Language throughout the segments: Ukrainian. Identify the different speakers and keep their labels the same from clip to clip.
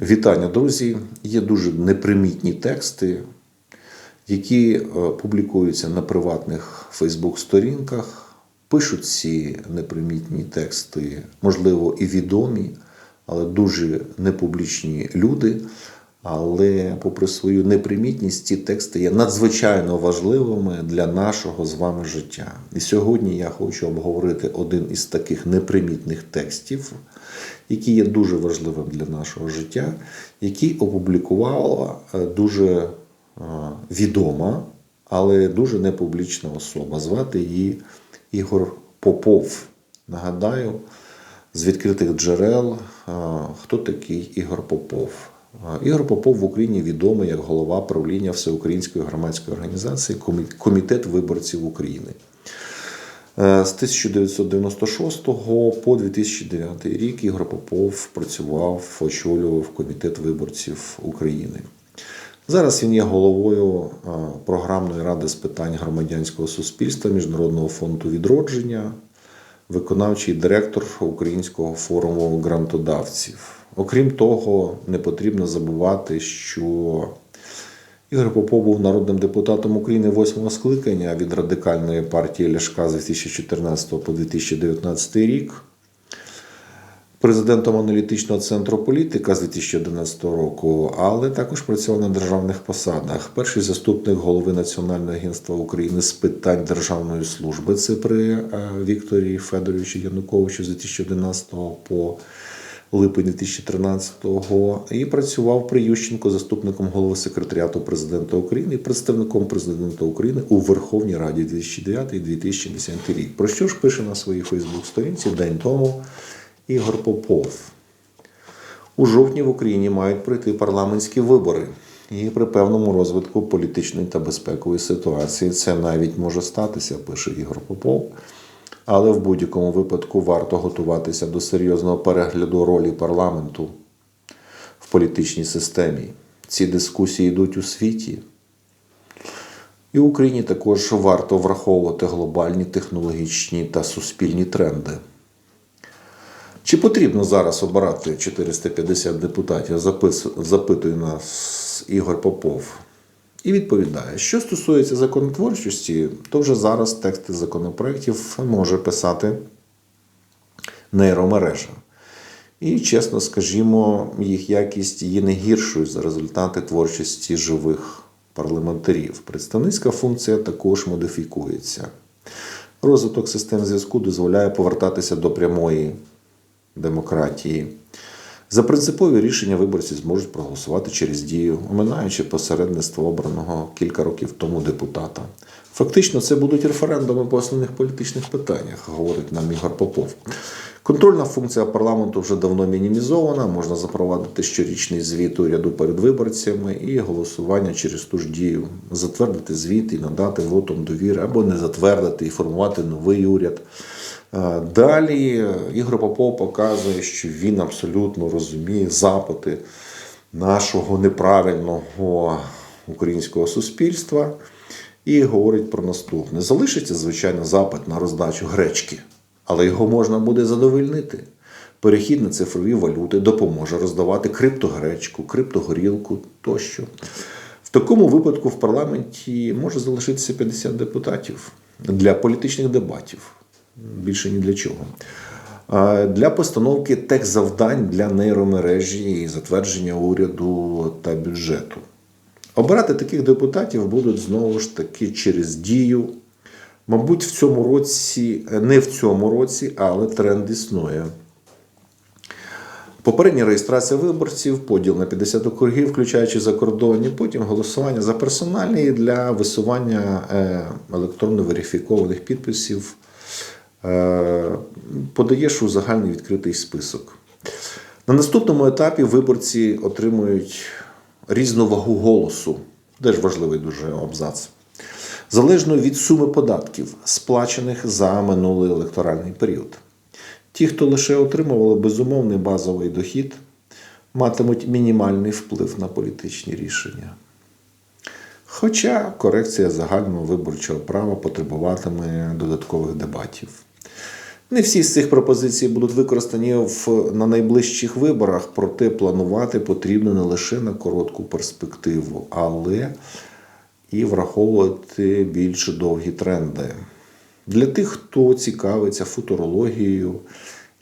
Speaker 1: Вітання, друзі! Є дуже непримітні тексти, які е, публікуються на приватних Фейсбук-сторінках. Пишуть ці непримітні тексти, можливо, і відомі, але дуже непублічні люди. Але, попри свою непримітність, ці тексти є надзвичайно важливими для нашого з вами життя. І сьогодні я хочу обговорити один із таких непримітних текстів, який є дуже важливим для нашого життя, який опублікувала е, дуже е, відома, але дуже непублічна особа. Звати її Ігор Попов. Нагадаю, з відкритих джерел, е, хто такий Ігор Попов. Ігор Попов в Україні відомий як голова правління Всеукраїнської громадської організації Комітет виборців України. Е, З 1996 по 2009 рік Ігор Попов працював, очолював Комітет виборців України. Зараз він є головою е, програмної ради з питань громадянського суспільства Міжнародного фонду відродження, виконавчий директор Українського форуму грантодавців. Окрім того, не потрібно забувати, що Ігор Попов був народним депутатом України восьмого скликання від радикальної партії Ляшка з 2014 по 2019 рік, президентом аналітичного центру політика з 2011 року, але також працював на державних посадах. Перший заступник голови Національного агентства України з питань державної служби. Це при е, Вікторії Федоровичу Януковичу з 2011 по липень 2013-го і працював при Ющенко заступником голови секретаріату президента України і представником президента України у Верховній Раді 2009-2010 рік. Про що ж пише на своїй Фейсбук-сторінці день тому Ігор Попов? У жовтні в Україні мають пройти парламентські вибори. І при певному розвитку політичної та безпекової ситуації це навіть може статися, пише Ігор Попов. Але в будь-якому випадку варто готуватися до серйозного перегляду ролі парламенту в політичній системі. Ці дискусії йдуть у світі. І в Україні також варто враховувати глобальні технологічні та суспільні тренди. Чи потрібно зараз обирати 450 депутатів? Запис- Запитує нас Ігор Попов. І відповідає, що стосується законотворчості, то вже зараз тексти законопроєктів може писати нейромережа. І, чесно скажімо, їх якість є не гіршою за результати творчості живих парламентарів. Представницька функція також модифікується. Розвиток систем зв'язку дозволяє повертатися до прямої демократії. За принципові рішення виборці зможуть проголосувати через дію, оминаючи посередництво обраного кілька років тому депутата. Фактично, це будуть референдуми по основних політичних питаннях, говорить нам Ігор Попов. Контрольна функція парламенту вже давно мінімізована. Можна запровадити щорічний звіт уряду перед виборцями і голосування через ту ж дію, затвердити звіт і надати вотом довіри або не затвердити і формувати новий уряд. Е, Далі Ігор Попов показує, що він абсолютно розуміє запити нашого неправильного українського суспільства і говорить про наступне: залишиться, звичайно, запит на роздачу гречки, але його можна буде задовольнити. Перехід на цифрові валюти допоможе роздавати криптогречку, криптогорілку тощо. В такому випадку в парламенті може залишитися 50 депутатів для політичних дебатів. Більше ні для чого. Для постановки текст завдань для нейромережі і затвердження уряду та бюджету. Обирати таких депутатів будуть знову ж таки через дію. Мабуть, в цьому році, не в цьому році, але тренд існує. Попередня реєстрація виборців, поділ на 50 округів, включаючи закордонні, потім голосування за персональні для висування е, електронно верифікованих підписів. Е, Подаєш у загальний відкритий список. На наступному етапі виборці отримують різну вагу голосу, теж важливий дуже абзац, залежно від суми податків, сплачених за минулий електоральний період. Ті, хто лише отримували безумовний базовий дохід, матимуть мінімальний вплив на політичні рішення. Хоча корекція загального виборчого права потребуватиме додаткових дебатів. Не всі з цих пропозицій будуть використані в, на найближчих виборах, проте планувати потрібно не лише на коротку перспективу, але і враховувати більш довгі тренди. Для тих, хто цікавиться футурологією,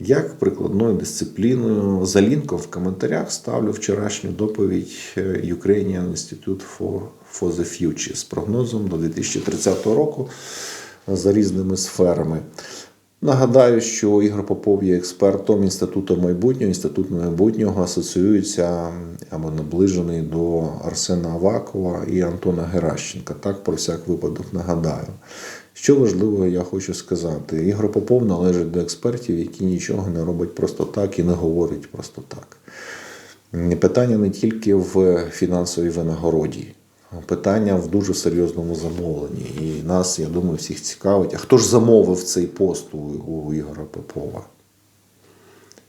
Speaker 1: як прикладною дисципліною, за лінком в коментарях ставлю вчорашню доповідь е, Ukrainian Institute for, for the Future з прогнозом до 2030 року за різними сферами. Нагадаю, що Ігор Попов є експертом Інституту майбутнього. Інститут майбутнього асоціюється або наближений до Арсена Авакова і Антона Геращенка. Так, про всяк випадок нагадаю. Що важливо, я хочу сказати, Ігор Попов належить до експертів, які нічого не роблять просто так і не говорять просто так. Питання не тільки в фінансовій винагороді, питання в дуже серйозному замовленні. І нас, я думаю, всіх цікавить. А хто ж замовив цей пост у, у Ігора Попова?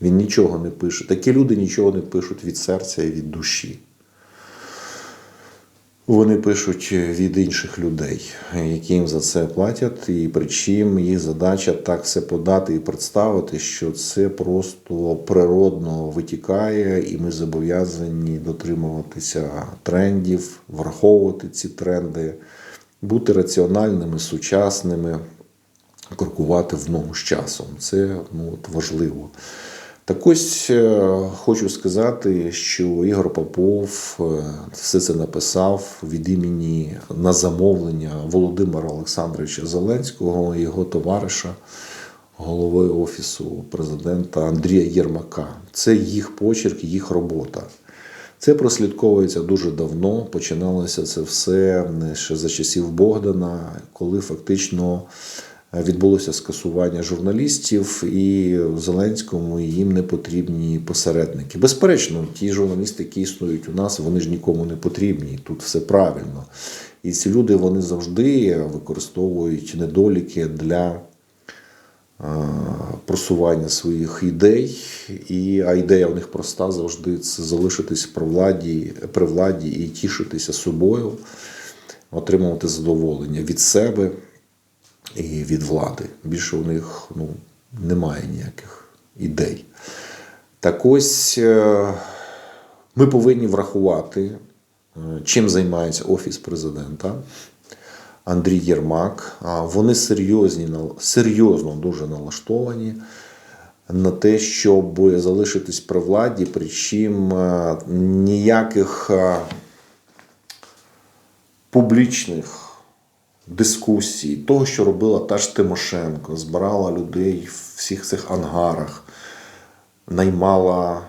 Speaker 1: Він нічого не пише. Такі люди нічого не пишуть від серця і від душі. Вони пишуть від інших людей, які їм за це платять, і причим їх задача так все подати і представити, що це просто природно витікає, і ми зобов'язані дотримуватися трендів, враховувати ці тренди, бути раціональними, сучасними, крокувати в ногу з часом. Це ну, от важливо. Так ось е, хочу сказати, що Ігор Попов е, все це написав від імені на замовлення Володимира Олександровича Зеленського його товариша, голови Офісу президента Андрія Єрмака. Це їх почерк, їх робота. Це прослідковується дуже давно. Починалося це все ще за часів Богдана, коли фактично відбулося скасування журналістів, і Зеленському їм не потрібні посередники. Безперечно, ті журналісти, які існують у нас, вони ж нікому не потрібні. Тут все правильно. І ці люди вони завжди використовують недоліки для просування своїх ідей. І, А ідея у них проста завжди це залишитись при владі, при владі і тішитися собою, отримувати задоволення від себе і від влади. Більше у них ну, немає ніяких ідей. Так ось е, ми повинні врахувати, е, чим займається Офіс президента. Андрій Єрмак. Вони серйозні, серйозно дуже налаштовані на те, щоб залишитись при владі, причим е, ніяких публічних дискусій, того, що робила та ж Тимошенко, збирала людей в всіх цих ангарах, наймала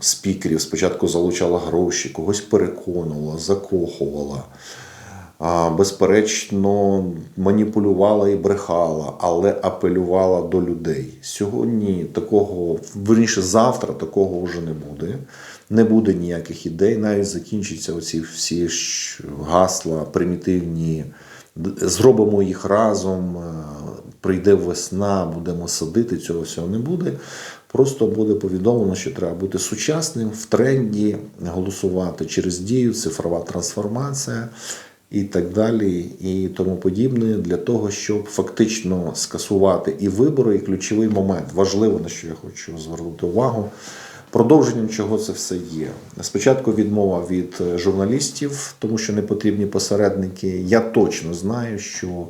Speaker 1: спікерів, спочатку залучала гроші, когось переконувала, закохувала. Безперечно, маніпулювала і брехала, але апелювала до людей. Сьогодні такого, верніше, завтра такого вже не буде. Не буде ніяких ідей, навіть закінчаться оці всі гасла, примітивні. Зробимо їх разом, е, прийде весна, будемо садити, цього всього не буде. Просто буде повідомлено, що треба бути сучасним, в тренді, голосувати через дію, цифрова трансформація і так далі, і тому подібне, для того, щоб фактично скасувати і вибори, і ключовий момент. Важливо, на що я хочу звернути увагу. Продовженням чого це все є. Спочатку відмова від журналістів, тому що не потрібні посередники. Я точно знаю, що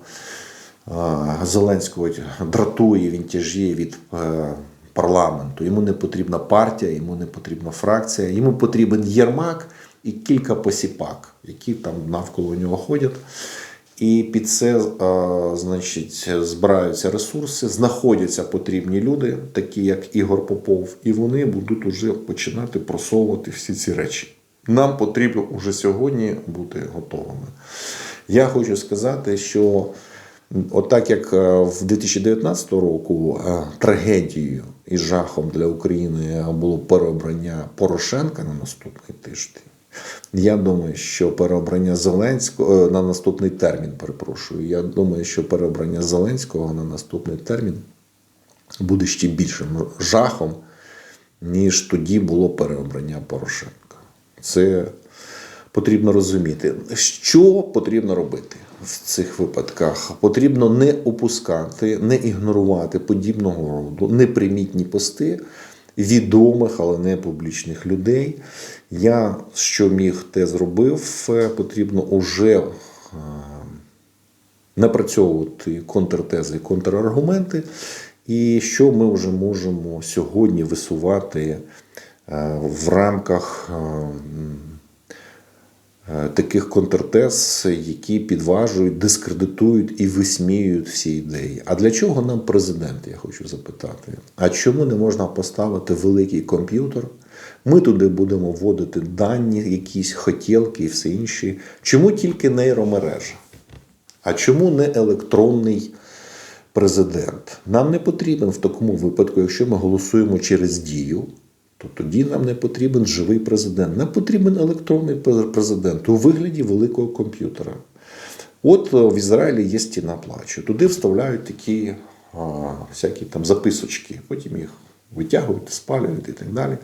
Speaker 1: Зеленського дратує він тяжіє від е, парламенту. Йому не потрібна партія, йому не потрібна фракція, йому потрібен Єрмак і кілька посіпак, які там навколо нього ходять. І під це, значить, збираються ресурси, знаходяться потрібні люди, такі як Ігор Попов, і вони будуть уже починати просовувати всі ці речі. Нам потрібно уже сьогодні бути готовими. Я хочу сказати, що отак як в 2019 року трагедією і жахом для України було переобрання Порошенка на наступний тиждень. Я думаю, що переобрання Зеленського е, на наступний термін, перепрошую. Я думаю, що переобрання Зеленського на наступний термін буде ще більшим жахом, ніж тоді було переобрання Порошенка. Це потрібно розуміти, що потрібно робити в цих випадках. Потрібно не опускати, не ігнорувати подібного роду непримітні пости відомих, але не публічних людей. Я що міг, те зробив. Е, Потрібно уже е, напрацьовувати контртези контраргументи, і що ми вже можемо сьогодні висувати е, в рамках таких контртез, які підважують, дискредитують і висміюють всі ідеї. А для чого нам президент, я хочу запитати? А чому не можна поставити великий комп'ютер? Ми туди будемо вводити дані, якісь хотілки і все інше. Чому тільки нейромережа? А чому не електронний президент? Нам не потрібен в такому випадку, якщо ми голосуємо через дію, то тоді нам не потрібен живий президент. Нам потрібен електронний президент у вигляді великого комп'ютера. От е, в Ізраїлі є стіна плачу. Туди вставляють такі а, всякі там записочки, потім їх витягують, спалюють і так далі.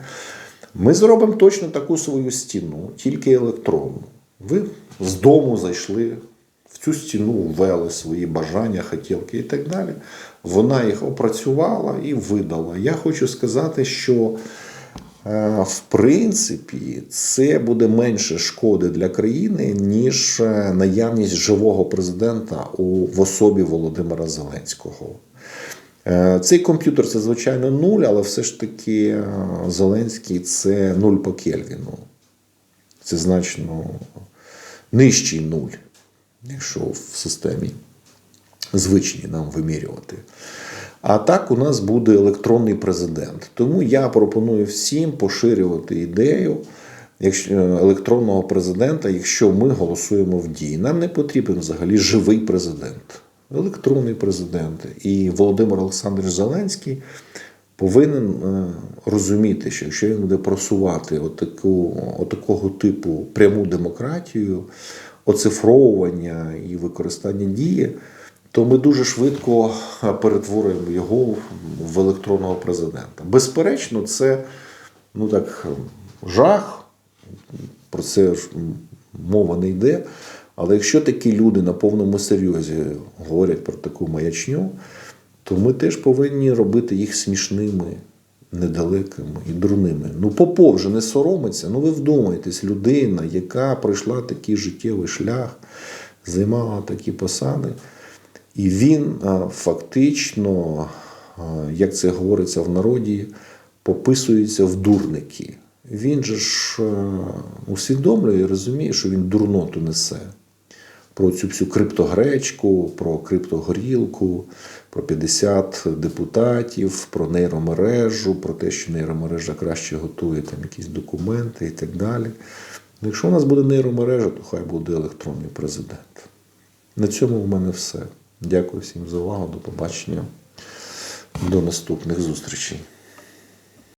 Speaker 1: Ми зробимо точно таку свою стіну, тільки електронну. Ви з дому зайшли в цю стіну, ввели свої бажання, хотілки і так далі. Вона їх опрацювала і видала. Я хочу сказати, що е, в принципі це буде менше шкоди для країни, ніж е, наявність живого президента у, в особі Володимира Зеленського. Е, Цей комп'ютер це, звичайно, нуль, але все ж таки е, Зеленський це нуль по Кельвіну. Це значно нижчий нуль, якщо в системі звичній нам вимірювати. А так у нас буде електронний президент. Тому я пропоную всім поширювати ідею е, електронного президента, якщо ми голосуємо в дії. Нам не потрібен взагалі живий президент, електронний президент. І Володимир Олександрович Зеленський повинен е, розуміти, що якщо він буде просувати отаку, отакого типу пряму демократію, оцифровування і використання дії, то ми дуже швидко е, перетворюємо його в електронного президента. Безперечно, це ну так жах. Про це ж мова не йде. Але якщо такі люди на повному серйозі говорять про таку маячню, то ми теж повинні робити їх смішними, недалекими і дурними. Ну, Попов вже не соромиться. Ну ви вдумайтесь, людина, яка пройшла такий життєвий шлях, займала такі посади. І він фактично, як це говориться в народі, пописується в дурники. Він же ж усвідомлює і розуміє, що він дурноту несе про цю всю криптогречку, про криптогорілку, про 50 депутатів, про нейромережу, про те, що нейромережа краще готує там якісь документи і так далі. Ну, Якщо у нас буде нейромережа, то хай буде електронний президент. На цьому в мене все. Дякую всім за увагу. До побачення. До наступних зустрічей.